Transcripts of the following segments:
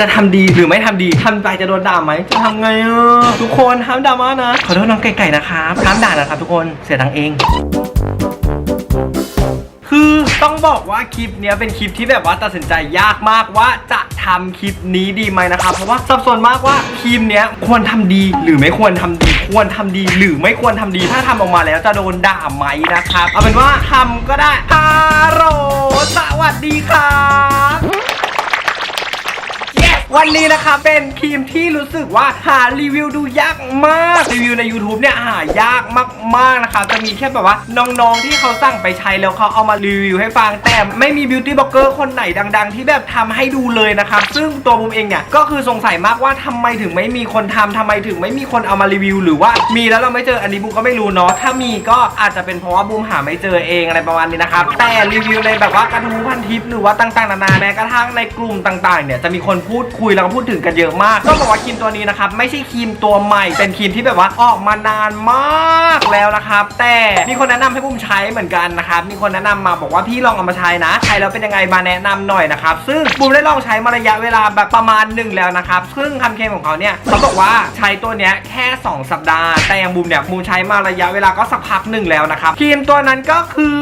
จะทำดีหรือไม่ทำดีทำไปจะโดนด่าไหมจะทำไงอะทุกคนห้ามด่ามานะขอโทษน้องไก่ๆนะครับห้ามด่านะครับทุกคนเสียตังเองคือต้องบอกว่าคลิปเนี้ยเป็นคลิปที่แบบว่าตัดสินใจยากมากว่าจะทำคลิปนี้ดีไหมนะครับเพราะว่าสับสนมากว่าคลิปเนี้ยควรทำดีหรือไม่ควรทำดี ควรทำดีหรือไม่ควรทำดี ถ้าทำออกมาแล้วจะโดนด่าไหมนะครับเอาเป็นว่าทำก็ได้ฮัลโหลสวัสดีครับ วันนี้นะครับเป็นครีมที่รู้สึกว่าหารีวิวดูยากมากรีวิวใน YouTube เนี่ยหายากมากๆนะครับจะมีแค่แบบว่าน้องๆที่เขาสั่งไปใช้แล้วเขาเอามารีวิวให้ฟังแต่ไม่มีบิวตี้บล็อกเกอร์คนไหนดัง ๆ ที่แบบทำให้ดูเลยนะครับซึ่งตัวบุมเองเนี่ยก็คือสงสัยมากว่าทำไมถึงไม่มีคนทำทำไมถึงไม่มีคนเอามารีวิว หรือว่ามีแล้วเราไม่เจออันนี้บูมก็ไม่รู้เนาะถ้ามีก็อาจจะเป็นเพราะว่าบูมหาไม่เจอเองอะไรประมาณนี้นะครับแต่รีวิวในแบบว่ากระทู้พันทิปหรือว่าต่างๆนานาแม้กระทั่งในกลุ่มต่างๆเนี่ยจะมีคนพูดคุยแล้วก็พูดถึงกันเยอะมากต้องบอกว่าครีมตัวนี้นะครับไม่ใช่ครีมตัวใหม่ เป็นครีมที่แบบว่าออกมานานมากแล้วนะครับ แต่มีคนแนะนำให้บูมใช้เหมือนกันนะครับมีคนแนะนำมาบอกว่าพี่ลองเอามาใช้นะใช้แล้วเป็นยังไงมาแนะนำหน่อยนะครับซึ่งบูมได้ลองใช้มาระยะเวลาแบบประมาณหนึ่งแล้วนะครับซึ่งคำเคลมของเขาเนี่ยเขาบอกว่าใช้ตัวเนี้ยแค่ 2 สัปดาห์ แต่อย่างบูมเนี่ยบูมใช้มาระยะเวลาก็สักพักหนึ่งแล้วนะครับครีมตัวนั้นก็คือ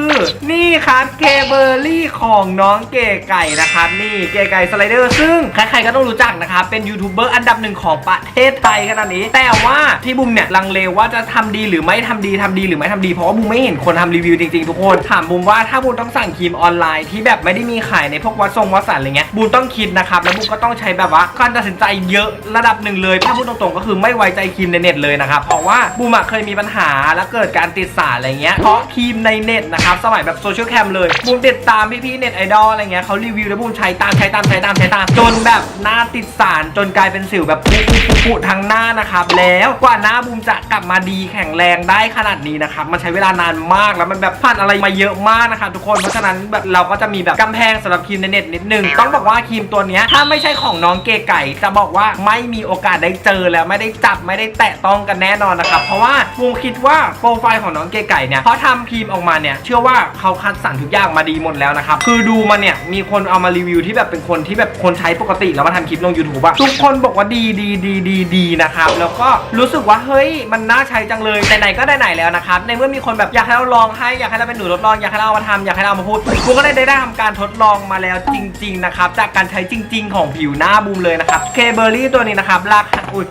นี่ครับเคเบอร์รี่ของน้องเก๋ไก่นะครับนี่เก๋ไก่สไลเดอร์ซึ่งใครๆก็ต้องรู้จักนะครับเป็นยูทูบเบอร์อันดับหนึ่งของประเทศไทยขนาดนี้ แต่ว่าที่บูมเนี่ยลังเลว่าจะทำดีหรือไม่ทำดีทำดีหรือไม่ทำดี เพราะว่าบูมไม่เห็นคนทำรีวิวจริงๆทุกคน ถามบูมว่าถ้าบูมต้องสั่งครีมออนไลน์ที่แบบไม่ได้มีขายในพวกวัดทรงวัดสันอะไรเงี้ยบูมต้องคิดนะครับ แล้วบูมก็ต้องใช้แบบว่าการตัดสินใจเยอะระดับหนึ่งเลยถ้าพูดตรงๆก็คือไม่ไว้ใจครีมในเน็ตเลยนะครับ เพราะว่าบูมเคยมีปัญหาแล้วเกิดการติดสารอะไรเงี้ย เพราะครีมในเน็ตนะครับสมัยแบบโซเชียลแคมเลยบูมติดตามพี่ๆเน็ตไอดอลอะไรเงี้ยเขารีวิวแล้วบูมใช้ตามใช้ตามใช้ตามใช้ตามจนแบบหน้าติดสารจนกลายเป็นสิวแบบปุ๊ปุ๊ปุ๊ปุ๊ทั้งหน้านะครับ แล้วกว่าหน้าบูมจะกลับมาดีแข็งแรงได้ขนาดนี้นะครับมันใช้เวลานานมากแล้วมันแบบผ่านอะไรมาเยอะมากนะครับทุกคนเพราะฉะนั้นแบบเราก็จะมีแบบกำแพงสำหรับครีมในเน็ตนิดนึงต้องบอกว่าครีมตัวนี้ถ้าไม่ใช่ของน้องเกไก่จะบอกว่าไม่มีโอกาสได้เจอแล้วไม่ได้จับไม่ได้แตะต้องกันแน่นอนนะครับเพราะว่าบูมคิดว่าโปรไฟล์ของน้องเกไก่เนี่ยเขาทำครีมออกมาเนี่ยเชื่อว่าเขาคัดสรรทุกอย่างมาดีหมดแล้วนะครับคือดูมาเนี่ยมีคนเอามารีวิวที่แบบเป็นคนที่แบบคนใช้ปกติแล้วมาทำคลิปลง YouTube อะทุกคนบอกว่าดีดีดีดีดีนะครับแล้วก็รู้สึกว่าเฮ้ยมันน่าใช้จังเลยไหนๆก็ได้ไหนแล้วนะครับในเมื่อมีคนแบบอยากให้เราลองให้อยากให้เราเป็นหนูทดลองอยากให้เราเอามาทำอยากให้เราเอามาพูดกูก็ได้ได้ทำการทดลองมาแล้วจริง ๆ นะครับ จากการใช้จริง ๆ ของผิวหน้าบูมเลยนะครับเคเบอร์รี่ตัวนี้นะครับราคาอุ้ย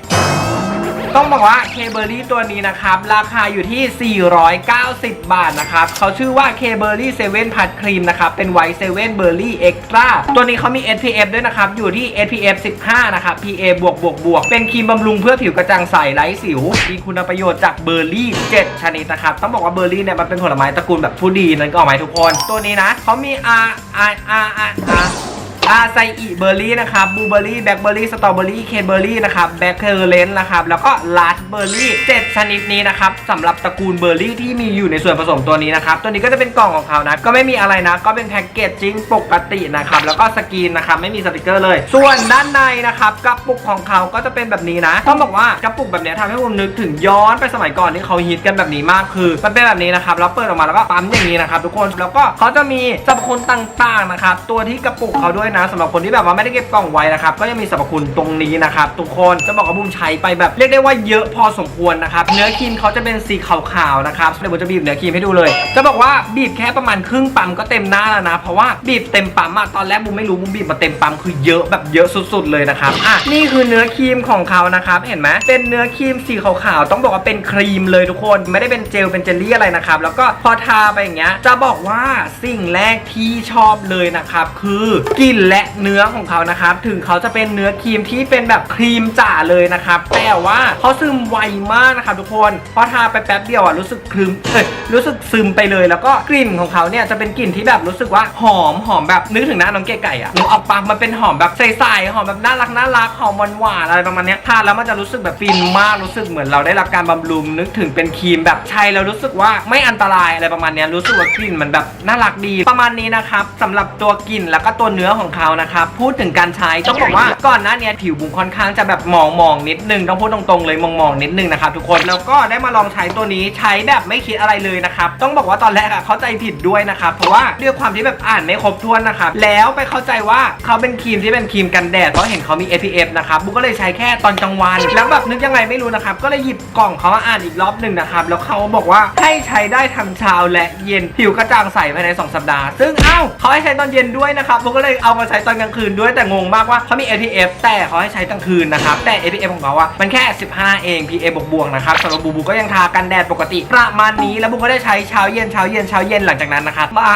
ต้องบอกว่าเคเบอรี่ตัวนี้นะครับ ราคาอยู่ที่ 490 บาทนะครับเขาชื่อว่าเคเบอรี่เซเว่นพัดครีมนะครับ เป็นไวท์เซเว่นเบอร์รี่เอ็กซ์ตร้าตัวนี้เขามี SPF ด้วยนะครับ อยู่ที่ SPF 15 นะครับ PA บวกบวกบวกเป็นครีมบำรุงเพื่อผิวกระจ่างใสไร้สิว มีคุณประโยชน์จากเบอร์รี่ 7 ชนิดนะครับ ต้องบอกว่าเบอร์รี่เนี่ยมันเป็นผลไม้ตระกูลแบบผู้ดีนั่นก็ออกไหมทุกคน ตัวนี้นะเขามี R R R R R อาไซอิเบอร์รี่นะครับบลูเบอร์รี่แบล็คเบอร์รี่สตรอเบอร์รี่เคนเบอร์รี่นะครับแบล็คเคอร์เลนนะครับแล้วก็ลาสเบอร์รี่เจ็ดชนิดนี้นะครับสำหรับตระกูลเบอร์รี่ที่มีอยู่ในส่วนผสมตัวนี้นะครับตัวนี้ก็จะเป็นกล่องของเขานะก็ไม่มีอะไรนะ ก็เป็นแพ็กเกจจิ้งปกตินะครับแล้วก็สกรีนนะครับไม่มีสติกเกอร์เลย ส่วนด้านในนะครับกระปุกของเขาก็จะเป็นแบบนี้นะต้องบอกว่ากระปุกแบบนี้ทำให้ผมนึกถึงย้อนไปสมัยก่อนที่เขาฮิตกันแบบนี้มากคือมันเป็นแบบนี้นะครับแล้วเปิดออกมาแล้วก็ปั๊มอย่างนี้นะครับทุกคนแล้วก็เขาจะมีสรรพคุณต่างๆนะครับตัวที่กระปุกเขาด้วยนะสำหรับคนที่แบบว่าไม่ได้เก็บกล่องไว้นะครับก็ยังมีสรรพคุณตรงนี้นะครับทุกคนจะบอกว่าบุมใช้ไปแบบเรียกได้ว่าเยอะพอสมควรนะครับเนื้อครีมเขาจะเป็นสีขาวๆนะครับเดี๋ยวผมจะบีบเนื้อครีมให้ดูเลย จะบอกว่าบีบแค่ประมาณครึ่งปั๊มก็เต็มหน้าแล้วนะเพราะว่าบีบเต็มปั๊มอะตอนแรกบุมไม่รู้บุมบีบมาเต็มปั๊มคือเยอะแบบเยอะสุดๆเลยนะครับอะนี่คือเนื้อครีมของเขานะครับเห็นไหมเป็นเนื้อครีมสีขาวๆต้องบอกว่าเป็นครีมเลยทุกคนไม่ได้เป็นเจลเป็นเจลลี่อะไรนะครับแล้วก็พอทาไปอย่างเงี้ยจะบอกว่าสิ่งแรกที่ชอบเลยนะครับคือกลิ่นและเนื้อของเขานะครับ ถึงเขาจะเป็นเนื้อครีมที่เป็นแบบครีมจ๋าเลยนะครับ แต่ว่าเขาซึมไวมากนะครับทุกคนพอทาไปแป๊บเดียวอะรู้สึกครึมเอ้ยรู้สึกซึมไปเลย แล้วก็กลิ่นของเขาเนี่ยจะเป็นกลิ่นที่แบบรู้สึกว่าหอมหอมแบบนึกถึงหน้าน้องเก๋ไก่อะนึกออกปะมันเป็นหอมแบบใสๆหอมแบบน่ารักน่ารักหอมหวานๆอะไรประมาณเนี้ยทานแล้วมันจะรู้สึกแบบฟินมากรู้สึกเหมือนเราได้รับการบำรุงนึกถึงเป็นครีมแบบใช้แล้วรู้สึกว่าไม่อันตรายอะไรประมาณเนี้ยรู้สึกว่ากลิ่นมันแบบน่ารักดีประมาณนี้นะครับสำหรับตัวกลิ่นแล้วก็ตัวเนื้อของเขานะครับ พูดถึงการใช้ต้องบอกว่าก่อนหน้าเนี้ยผิวบุมค่อนข้างจะแบบหมองๆนิดนึงต้องพูดตรงๆเลยมองๆนิดนึงนะครับทุกคนแล้วก็ได้มาลองใช้ตัวนี้ใช้แบบไม่คิดอะไรเลยนะครับต้องบอกว่าตอนแรกอะเข้าใจผิดด้วยนะครับเพราะว่าด้วยความที่แบบอ่านไม่ครบถ้วนนะครับแล้วไปเข้าใจว่าเขาเป็นครีมที่เป็นครีมกันแดดเพราะเห็นเขามี SPF นะครับบุมก็เลยใช้แค่ตอนกลางวันแล้วแบบนึกยังไงไม่รู้นะครับก็เลยหยิบกล่องเขามาอ่านอีกรอบหนึ่งนะครับแล้วเขาบอกว่าให้ใช้ได้ทั้งเช้าและเย็นผิวกระจ่างใสภายใน 2 สัปดาห์ ซึ่งเอ้าเขาให้ใช้ตอนเย็นด้วยนะครับบุมก็เลยเอามาใช้ตอนกลางคืนด้วยแต่งงมากว่าเขามี SPF แต่เขาให้ใช้กลางคืนนะครับแต่ SPF ของเขาอะมันแค่ 15 เอง PA บวกบวกนะครับสำหรับบูบูก็ยังทากันแดดปกติ ประมาณนี้แล้วบูก็ได้ใช้เช้าเย็นเช้าเย็นเช้าเย็นหลังจากนั้นนะครับมา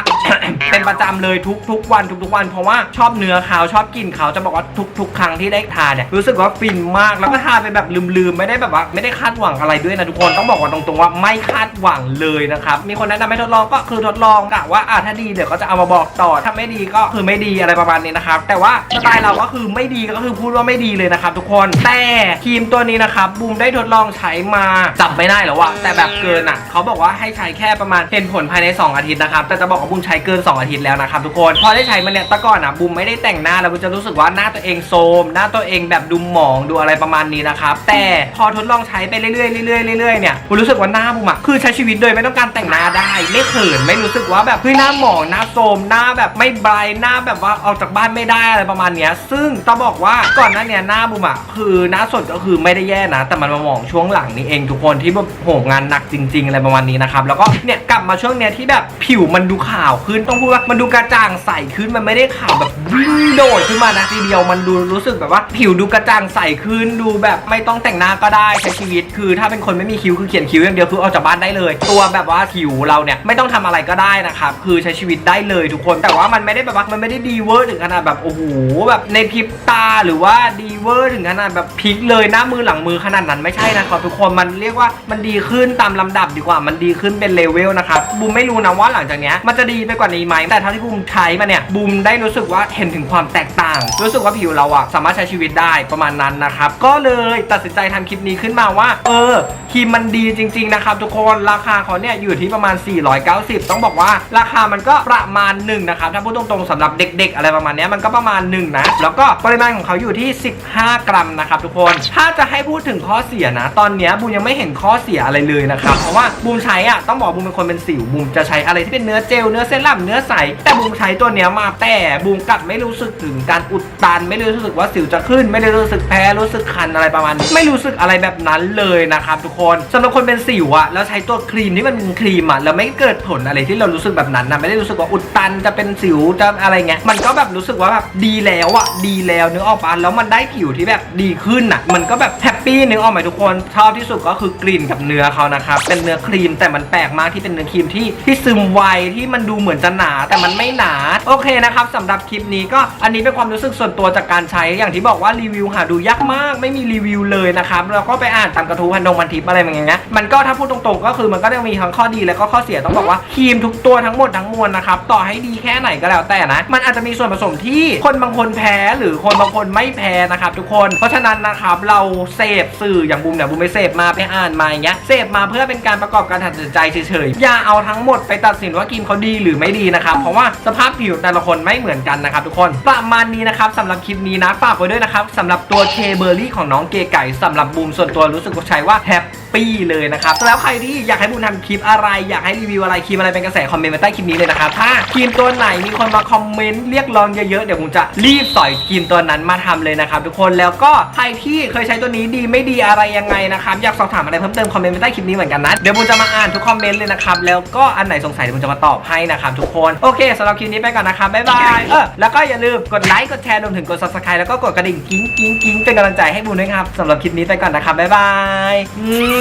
เป็นประจำเลยทุกทุกวันทุกๆวัน เพราะว่าชอบเนื้อเขาชอบกลิ่นเขาจะบอกว่าทุกๆครั้งที่ได้ทาเนี่ยรู้สึกว่าฟินมากแล้วก็ทาไปแบบลืมๆไม่ได้แบบว่าไม่ได้คาดหวังอะไรด้วยนะทุกคนต้องบอกว่าตรงๆว่าไม่คาดหวังเลยนะครับมีคนแนะนำให้ทดลองก็คือทดลองกะว่าอะถ้าดีเดี๋ยวก็จะเอามาบอกต่อถ้าไม่ดีก็คือไม่ดีอะไรประมาณนี้นะครับ แต่ว่าสไตล์เราก็คือไม่ดีก็คือพูดว่าไม่ดีเลยนะครับทุกคน แต่ครีมตัวนี้นะครับบูมได้ทดลองใช้มาจับไม่ได้แล้วะแต่แบบเกินอะเขาบอกว่าให้ใช้แค่ประมาณเห็นผลภายใน 2 อาทิตย์นะครับแต่จะบอกว่าบูมใช้เกิน 2 อาทิตย์แล้วนะครับทุกคนพอได้ใช้มันเนี่ยตะก่อนอะบูมไม่ได้แต่งหน้าแล้วบูมจะรู้สึกว่าหน้าตัวเองโทมหน้าตัวเองแบบดูหมองดูอะไรประมาณนี้นะครับแต่พอทดลองใช้ไปเรื่อยๆเรื่อยๆเรื่อยๆเนี่ยบูมรู้สึกว่าหน้าบูมอะคือใช้ชีวิตโดยไม่ต้องการแต่งหน้าได้ไม่เขินไม่รู้สึกว่าแบบเฮ้ยหน้าหมองหน้าโทมหน้าแบบไม่ไบรท์หน้าแบบว่าออกจากบ้านไม่ได้อะไรประมาณเนี้ย ซึ่งต้องบอกว่าก่อนหน้าเนี้ยหน้าบูมอะคือหน้าสดก็คือไม่ได้แย่นะ แต่มันมาหมองช่วงหลังนี้เองทุกคนที่แบบโหงานหนักจริง ๆ อะไรประมาณนี้นะครับ แล้วก็เนี่ยกลับมาช่วงเนี้ยที่แบบผิวมันดูขาวขึ้นต้องพูดว่ามันดูกระจ่างใสขึ้นมันไม่ได้ขาวแบบวิ่งโดดขึ้นมานะทีเดียวมันดูรู้สึกแบบว่า ผิวดูกระจ่างใสขึ้นดูแบบไม่ต้องแต่งหน้าก็ได้ใช้ชีวิตคือ ถ้าเป็นคนไม่มีคิ้วคือเขียนคิ้วอย่างเดียวคือออกจากบ้านได้เลย ตัวแบบว่าผิวเราเนี่ยไม่ต้องทำอะไรก็ได้นะครับคือใช้ชีวิตได้เลยทุกคน แต่ว่ามันไม่ได้แบบว่ามันไม่ได้ดีเวอร์ถึงขนาดแบบโอ้โหแบบในพริบตาหรือว่าดีเวอร์ถึงขนาดแบบพลิกเลยหน้ามือหลังมือขนาดนั้นไม่ใช่นะครับทุกคนมันเรียกว่ามันดีขึ้นตามลำดับดีกว่ามันดีขึ้นเป็นเลเวลนะครับบูมไม่รู้นะว่าหลังจากเนี้ยมันจะดีไปกว่านี้ไหมแต่เท่าที่บูมใช้มาเนี่ยบูมได้รู้สึกว่าเห็นถึงความแตกต่าง รู้สึกว่าผิวเราอะสามารถใช้ชีวิตได้ประมาณนั้นนะครับก็เลยตัดสินใจทำคลิปนี้ขึ้นมาว่า เออครีมมันดีจริง ๆ นะครับทุกคนราคาเขาเนี่ยอยู่ที่ประมาณ 490 ต้องบอกว่าราคามันก็ประมาณหนึ่งนะครับถ้าพูดตรงๆสำหรับเด็ก ๆ อะไรประมาณเนี้ยมันก็ประมาณหนึ่งนะแล้วก็ปริมาณของเขาอยู่ที่ 15 กรัมนะครับทุกคน ถ้าจะให้พูดถึงข้อเสียนะ ตอนเนี้ยบูมยังไม่เห็นข้อเสียอะไรเลยนะครับเพราะว่าบูมใช้อะต้องบอกบูมเป็นคนเป็นสิวบูมจะใช้อะไรที่เป็นเนื้อเจลเนื้อเซรั่มเนื้อใสแต่บูมใช้ตัวเนี้ยมาแต่บูมกลับไม่รู้สึกถึงการอุดตัน ไม่ได้รู้สึกว่าสิวจะขึ้น ไม่ได้รู้สึกแพ้รู้สึกคันอะไรประมาณนี้ไม่รู้สึกอะไรแบบนั้นเลยนะครับทุกคนสำหรับคนเป็นสิวอะแล้วใช้ตัวครีมที่มันเป็นครีมอะแล้วไม่เกิดผลอะไรที่เรารู้สึกแบบนั้นนะไม่ได้รู้สึกว่าอุดตันจะเป็นสิวจะอะไรเงี้ยมันก็แบบรู้สึกว่าแบบดีแล้วอะดีแล้วนึกออกปะแล้วมันได้ผิวที่แบบดีขึ้นอะมันก็แบบแฮปปี้นึกออกไหมทุกคนชอบที่สุดก็คือกลิ่นกับเนื้อเขานะครับเป็นเนื้อครีมแต่มันแปลกมากที่เป็นเนื้อครีมที่ที่ซึมไวที่มันดูเหมือนจะหนาแต่มันไม่หนาโอเคนะครับสำหรับคลิปนี้ก็อันนี้เป็นความรู้สึกส่วนตัวจากการใช้อย่างที่บอกว่ารีวิวหาดูยากมาก ไม่มีรีวิวเลยนะครับแล้วก็ไปอ่านตามกระทู้พันดงพันทิปอะไรอย่างเงี้ยมันก็ถ้าพูดตรงๆ ก็คือมันก็จะมีทั้งข้อดีและก็ข้อเสียต้องบอกว่าครีมทุกตัวทั้งหมดทั้งมวลนะครับต่อให้ดีแค่ไหนก็แล้วแต่นะ มันอาจจะมีส่วนผสมที่คนบางคนแพ้หรือคนบางคนไม่แพ้นะครับทุกคน เพราะฉะนั้นนะครับเราเสพสื่ออย่างบูมเนี่ยบูมไปเสพมาไปอ่านมาอย่างเงี้ยเสพมาเพื่อเป็นการประกอบการตัดสินใจเฉยๆอย่าเอาทั้งหมดไปตัดสินว่าครีมเขาดีหรือไม่ดีนะครับเพราะว่าสภาพผิวแต่ละคนไม่เหมือนกันนะครับทุกคนประมาณนี้นะครับสำหรับคลิปนี้นะฝากไว้ด้วยนะครับสำหรับตัวเคเบอร์รี่ของน้องเกไก่สำหรับบูมส่วนตัวรู้สึกว่าใช้ว่าแฮปปี้เลยนะครับแล้วใครที่อยากให้บูมทำคลิปอะไร อยากให้รีวิวอะไรครีมอะไรเป็นกระแสคอมเมนต์มาใต้คลิปนี้เลยนะครับถ้าครีมตัวไหนมีคนมาคอมเมนต์เรียกร้องเยอะๆเดี๋ยวบูมจะรีบสอยครีมตัวนั้นมาทำเลยนะครับทุกคนแล้วก็ใครที่เคยใช้ตัวนี้ดีไม่ดีอะไรยังไงนะครับอยากสอบถามอะไรเพิ่มเติมคอมเมนต์มาใต้คลิปนี้เหมือนกันนะเดี๋ยวบูมจะมาอ่านทุกคอมเมนต์เลยนะครับแล้วก็อันไหนสงสัยเดี๋ยวบูมจะมาตอบให้นะครับทุกคนโอเคสำหรับคลิปนี้ไปก่อนนะครับบ๊ายบายเออแล้วก็อย่าลืมกดไลค์กดแชร์รวมถึงกด subscribe แล้วก็กดกระดิ่งกิ้งกิ้งกิ้งเป็นกำลังใจให้บูมด้วยครับสำหรับคลิปนี้ไปก่อนนะครับบ๊ายบาย